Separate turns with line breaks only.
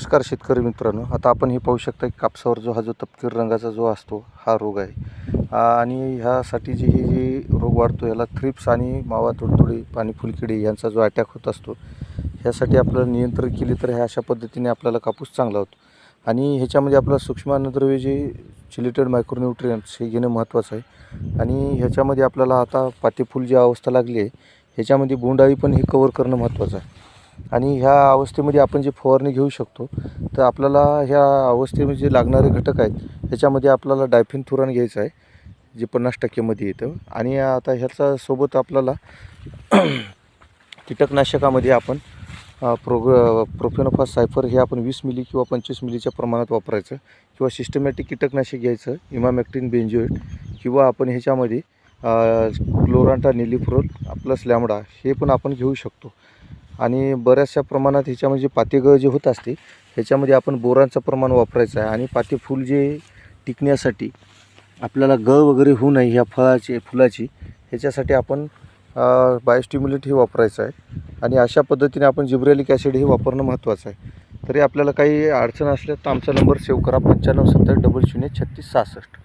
नमस्कार शेतकरी मित्रांनो. आता आपण हे पाहू शकता की कापसावर जो हा जो तपकीर रंगाचा जो असतो हा रोग आहे. आणि ह्यासाठी जी ही जी रोग वाढतो याला थ्रिप्स आणि मावा तुडतुडी पाणी फुलकिडी यांचा जो अटॅक होत असतो ह्यासाठी आपल्याला नियंत्रण केली तर ह्या अशा पद्धतीने आपल्याला कापूस चांगला होतो. आणि ह्याच्यामध्ये आपल्याला सूक्ष्म अन्नद्रव्य जे चिलिटेड मायक्रोन्युट्रियंट्स हे घेणं महत्त्वाचं आहे. आणि ह्याच्यामध्ये आपल्याला आता पातेफूल जी अवस्था लागली आहे ह्याच्यामध्ये बोंडाळी पण हे कवर करणं महत्त्वाचं आहे. आणि ह्या अवस्थेमध्ये आपण जे फवारणी घेऊ शकतो तर आपल्याला ह्या अवस्थेमध्ये जे लागणारे घटक आहेत ह्याच्यामध्ये आपल्याला डायफिन थुरान घ्यायचं आहे जे पन्नास टक्केमध्ये येतं. आणि आता ह्याचा सोबत आपल्याला कीटकनाशकामध्ये आपण प्रो प्रोग प्रोफेनोफास सायफर हे आपण वीस मिली किंवा पंचवीस मिलीच्या प्रमाणात वापरायचं किंवा सिस्टमॅटिक कीटकनाशक घ्यायचं इमामॅक्टिन बेंजोएट किंवा आपण ह्याच्यामध्ये क्लोरांटा निलिफ्रोल प्लस लॅमडा हे पण आपण घेऊ शकतो. आणि बऱ्याचशा प्रमाणात ह्याच्यामध्ये पातेगळ जे होत असते ह्याच्यामध्ये आपण बोरांचं प्रमाण वापरायचं आहे. आणि पाते फुल जे टिकण्यासाठी आपल्याला गळ वगैरे होऊ नये ह्या फळाची फुलाची ह्याच्यासाठी आपण बायोस्टिम्युलेट हे वापरायचं आहे. आणि अशा पद्धतीने आपण जिब्रेलिक ॲसिड हे वापरणं महत्त्वाचं आहे. तरी आपल्याला काही अडचण असल्या तर आमचा नंबर सेव्ह करा. पंच्याण्णव सत्तर डबल शून्य छत्तीस सहासष्ट.